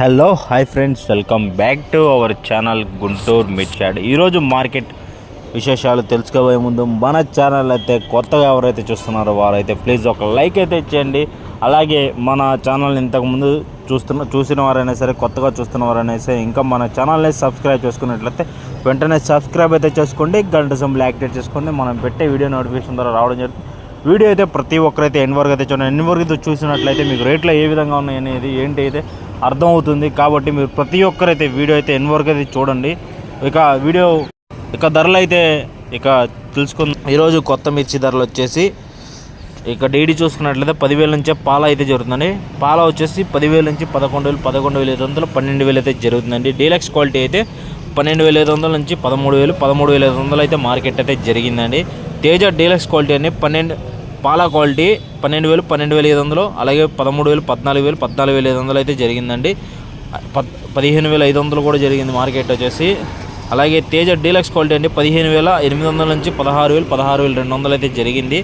Hello hi friends welcome back to our channel Guntur మిర్చాడ్ ఈరోజు market విశేషాలు తెలుసుకోబోయే ముందు మన ఛానల్ అయితే కొత్తగా ఎవరైతే చూస్తున్నారో వారైతే ప్లీజ్ ఒక లైక్ అయితే ఇచ్చేయండి. అలాగే మన ఛానల్ ఇంతకుముందు చూస్తున్న చూసిన వారైనా సరే కొత్తగా చూస్తున్న వారైనా సరే ఇంకా మన ఛానల్ని సబ్స్క్రైబ్ చేసుకున్నట్లయితే వెంటనే సబ్స్క్రైబ్ అయితే చేసుకోండి గంట సింబల్ యాక్టివేట్ చేసుకోండి. మనం పెట్టే వీడియో నోటిఫికేషన్ ద్వారా రావడం జరుగుతుంది. వీడియో అయితే ప్రతి ఒక్కరైతే ఎన్ని వరకు అయితే చూడండి ఎన్ని వరకు అయితే చూసినట్లయితే మీకు రేట్లు ఏ విధంగా ఉన్నాయనేది ఏంటి అయితే అర్థమవుతుంది కాబట్టి మీరు ప్రతి ఒక్కరైతే వీడియో అయితే ఎన్ని వరకు అయితే చూడండి. ఇక వీడియో ఇక ధరలు అయితే ఇక తెలుసుకుందాం. ఈరోజు కొత్త మిర్చి ధరలు వచ్చేసి ఇక డైలీ చూసుకున్నట్లయితే పదివేల నుంచే పాల అయితే జరుగుతుందండి. పాల వచ్చేసి పదివేల నుంచి పదకొండు వేలు పదకొండు వేల ఐదు వందలు పన్నెండు వేలు అయితే జరుగుతుందండి. డీలక్స్ క్వాలిటీ అయితే పన్నెండు వేల ఐదు వందల నుంచి పదమూడు వేలు పదమూడు వేల ఐదు వందలు అయితే మార్కెట్ అయితే జరిగిందండి. తేజ డీలక్స్ క్వాలిటీ అని పన్నెండు పాల క్వాలిటీ పన్నెండు వేలు పన్నెండు వేల ఐదు వందలు అలాగే పదమూడు వేలు పద్నాలుగు వేలు పద్నాలుగు వేల ఐదు వందలు అయితే జరిగిందండి. పద్ పదిహేను వేల ఐదు వందలు కూడా జరిగింది మార్కెట్ వచ్చేసి. అలాగే తేజ డీలక్స్ క్వాలిటీ అండి పదిహేను వేల ఎనిమిది వందల నుంచి పదహారు వేలు పదహారు వేలు రెండు వందలు అయితే జరిగింది.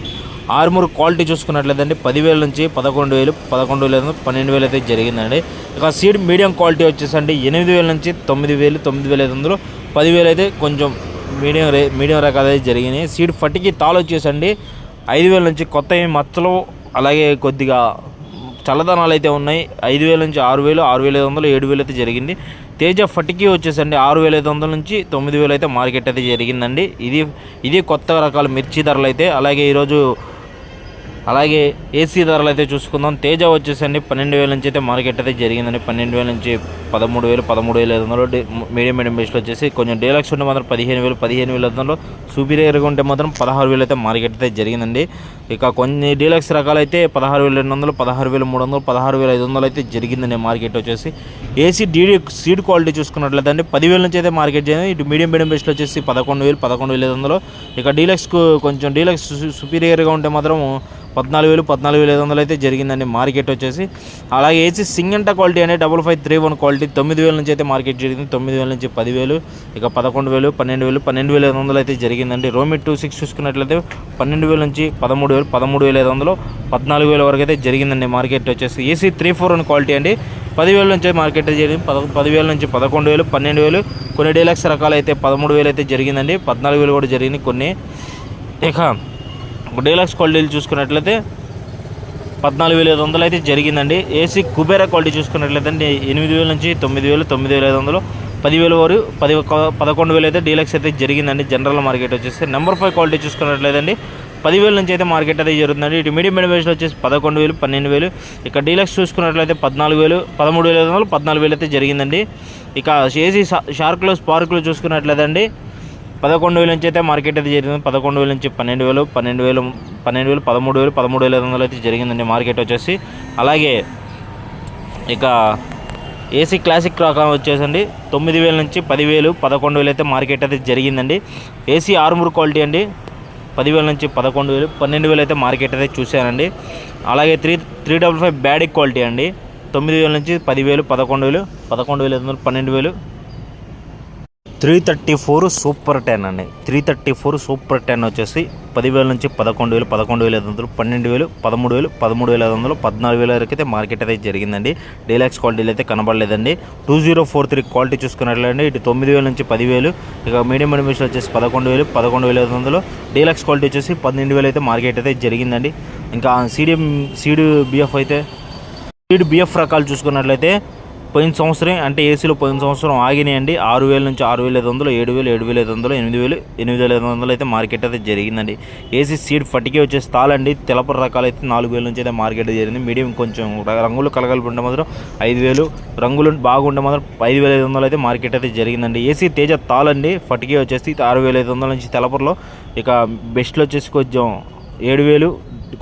ఆర్మూర్ క్వాలిటీ చూసుకున్నట్లయితే పదివేల నుంచి పదకొండు వేలు పదకొండు వేల పన్నెండు వేలు అయితే జరిగిందండి. ఇక సీడ్ మీడియం క్వాలిటీ వచ్చేసండి ఎనిమిది వేల నుంచి తొమ్మిది వేలు తొమ్మిది వేల ఐదు వందలు పదివేలు అయితే కొంచెం మీడియం రే మీడియం రకాలు అయితే జరిగినాయి. సీడ్ ఫటికి తాలు వచ్చేసండి ఐదు వేల నుంచి కొత్త మచ్చలు అలాగే కొద్దిగా చల్లదనాలు అయితే ఉన్నాయి. ఐదు వేల నుంచి ఆరు వేలు ఆరు వేల ఐదు వందలు ఏడు వేలు అయితే జరిగింది. తేజ ఫటికి వచ్చేసండి. ఆరు వేల ఐదు వందల నుంచి తొమ్మిది వేలు అయితే మార్కెట్ అయితే జరిగిందండి. ఇది ఇది కొత్త రకాల మిర్చి ధరలు అయితే అలాగే ఈరోజు అలాగే ఏసీ ధరలు అయితే చూసుకుందాం. తేజ వచ్చేసండి పన్నెండు వేల నుంచి అయితే మార్కెట్ అయితే జరిగిందండి. పన్నెండు వేల నుంచి పదమూడు వేలు పదమూడు వేల ఐదు వందలు మీడియం మీడియం బేస్లో వచ్చేసి కొంచెం డీలక్స్ ఉంటే మాత్రం పదిహేను వేలు పదిహేను వేల ఐదు వందలు సూపీరియర్గా ఉంటే మాత్రం పదహారు వేలు అయితే మార్కెట్ అయితే జరిగిందండి. ఇక కొన్ని డీలక్స్ రకాలు అయితే పదహారు వేల రెండు వందలు పదహారు వేల మూడు వందలు పదహారు వేల ఐదు వందలు అయితే జరిగిందండి మార్కెట్ వచ్చేసి. ఏసీ డీడీ సీడ్ క్వాలిటీ చూసుకున్నట్లయితే అండి పదివేల నుంచి అయితే మార్కెట్ చేయండి ఇటు మీడియం మీడియం బేస్లో వచ్చేసి పదకొండు వేలు పదకొండు వేల ఐదు వందలు. ఇక డీలక్స్కు కొంచెం డీలక్స్ సుపీరియర్గా ఉంటే మాత్రం పద్నాలుగు వేలు పద్నాలుగు వేల ఐదు వందలు అయితే జరిగిందండి మార్కెట్ వచ్చేసి. అలాగే ఏసీ సింగంట క్వాలిటీ అనే double five three one quality తొమ్మిది వేల నుంచి అయితే మార్కెట్ జరిగింది. తొమ్మిది వేల నుంచి పదివేలు ఇక పదకొండు వేలు పన్నెండు వేలు పన్నెండు వేల ఐదు వందలు అయితే జరిగిందండి. రోమి టూ సిక్స్ చూసుకున్నట్లయితే పన్నెండు వేల నుంచి పదమూడు వేలు పదమూడు వేల ఐదు వందలు పద్నాలుగు వేల వరకు అయితే జరిగిందండి. మార్కెట్ వచ్చేసి ఏసీ త్రీ ఫోర్ అని క్వాలిటీ అండి. పదివేల నుంచి మార్కెట్ అయితే జరిగింది. పద పదివేల నుంచి పదకొండు వేలు పన్నెండు వేలు కొన్ని డీలక్స్ రకాలు అయితే పదమూడు వేలు అయితే జరిగిందండి. పద్నాలుగు వేలు కూడా జరిగింది కొన్ని. ఇక డీలక్స్ క్వాలిటీలు చూసుకున్నట్లయితే పద్నాలుగు వేల ఐదు వందలు అయితే జరిగిందండి. ఏసీ కుబేరా క్వాలిటీ చూసుకున్నట్లయితే అండి ఎనిమిది వేల నుంచి తొమ్మిది వేలు తొమ్మిది వేల ఐదు వందలు పదివేల వరకు పది ఒక- పదకొండు వేలు అయితే డీలక్స్ అయితే జరిగిందండి. జనరల్ మార్కెట్ వచ్చేసి. నెంబర్ ఫైవ్ క్వాలిటీ చూసుకున్నట్లయితే అండి పదివేల నుంచి అయితే మార్కెట్ అయితే జరుగుతుందండి. ఇటు మీడియం మీడియం వచ్చేసి పదకొండు వేలు పన్నెండు వేలు. ఇక డీలక్స్ చూసుకున్నట్లయితే పద్నాలుగు వేలు పదమూడు వేల ఐదు వందలు పద్నాలుగు వేలు అయితే జరిగిందండి. ఇక ఏసీ షార్క్లో స్పార్క్లో చూసుకున్నట్లయితే అండి పదకొండు వేల నుంచి అయితే మార్కెట్ అయితే జరిగింది. పదకొండు వేల నుంచి పన్నెండు వేలు పన్నెండు వేలు పన్నెండు వేలు పదమూడు వేలు పదమూడు వేల ఐదు వందలు అయితే జరిగిందండి మార్కెట్ వచ్చేసి. అలాగే ఇక ఏసీ క్లాసిక్ రకం వచ్చేసండి. తొమ్మిది వేల నుంచి పదివేలు పదకొండు వేలు అయితే మార్కెట్ అయితే జరిగిందండి. ఏసీ ఆర్మూర్ క్వాలిటీ అండి. పదివేల నుంచి పదకొండు వేలు పన్నెండు వేలు అయితే మార్కెట్ అయితే చూశానండి. అలాగే three three double five bad quality అండి. తొమ్మిది వేల నుంచి పదివేలు పదకొండు వేలు పదకొండు వేలు ఐదు వందలు పన్నెండు వేలు three thirty four super ten అండి. Three thirty four super ten వచ్చేసి పదివేల నుంచి పదకొండు వేలు పదకొండు వేల ఐదు వందలు పన్నెండు వేలు పదమూడు వేలు పదమూడు వేల ఐదు వందలు పద్నాలుగు వేల వరకు అయితే మార్కెట్ అయితే జరిగిందండి. డీలాక్స్ క్వాలిటీలు అయితే కనబడలేదండి. Two zero four three quality చూసుకున్నట్లయితే ఇటు తొమ్మిది వేల నుంచి పదివేలు ఇక మీడియం అడ్మిషన్ వచ్చేసి పదకొండు వేలు పదకొండు వేల ఐదు వందలు డీలాక్స్ క్వాలిటీ వచ్చేసి పన్నెండు వేలు అయితే మార్కెట్ అయితే జరిగిందండి. ఇంకా సీడియం సీడు బిఎఫ్ అయితే సీడ్ బిఎఫ్ రకాలు చూసుకున్నట్లయితే పోయిన సంవత్సరం అంటే ఏసీలో పోయిన సంవత్సరం ఆగినాయండి. ఆరు వేల నుంచి ఆరు వేల ఐదు వందలు ఏడు వేలు ఏడు వేల ఐదు వందలు ఎనిమిది వేలు ఎనిమిది వేల ఐదు వందలు అయితే మార్కెట్ అయితే జరిగిందండి. ఏసీ సీడ్ ఫటికే వచ్చే తాళండి తెలపర రకాలు అయితే నాలుగు వేల నుంచి అయితే మార్కెట్ జరిగింది. మీడియం కొంచెం రంగులు కలగలుపు ఉండే మాత్రం ఐదు వేలు రంగులు బాగుంటే మాత్రం ఐదు వేల ఐదు వందలు అయితే మార్కెట్ అయితే జరిగిందండి. ఏసీ తేజ తాళండి ఫటికే వచ్చేసి ఆరు వేల ఐదు వందల నుంచి తెలపరలో ఇక బెస్ట్లో వచ్చేసి కొంచెం ఏడు వేలు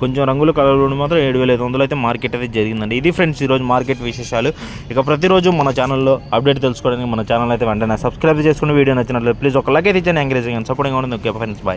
కొంచెం రంగులు కలర్లు మాత్రం ఏడు వేల ఐదు వందలు అయితే మార్కెట్ అయితే జరిగిందండి. ఇది ఫ్రెండ్స్ ఈరోజు మార్కెట్ విశేషాలు. ఇక ప్రతిరోజు మన ఛానల్లో అప్డేట్ తెలుసుకోవడానికి మన ఛానల్ అయితే వెంటనే సబ్స్క్రైబ్ చేసుకుని వీడియో నచ్చినట్లు ప్లీజ్ ఒక లైక్ అయితే ఇచ్చాను ఎంకరేజింగ్ సపోర్టింగ్ ఉంటుంది ఓకే ఫ్రెండ్స్ బాయ్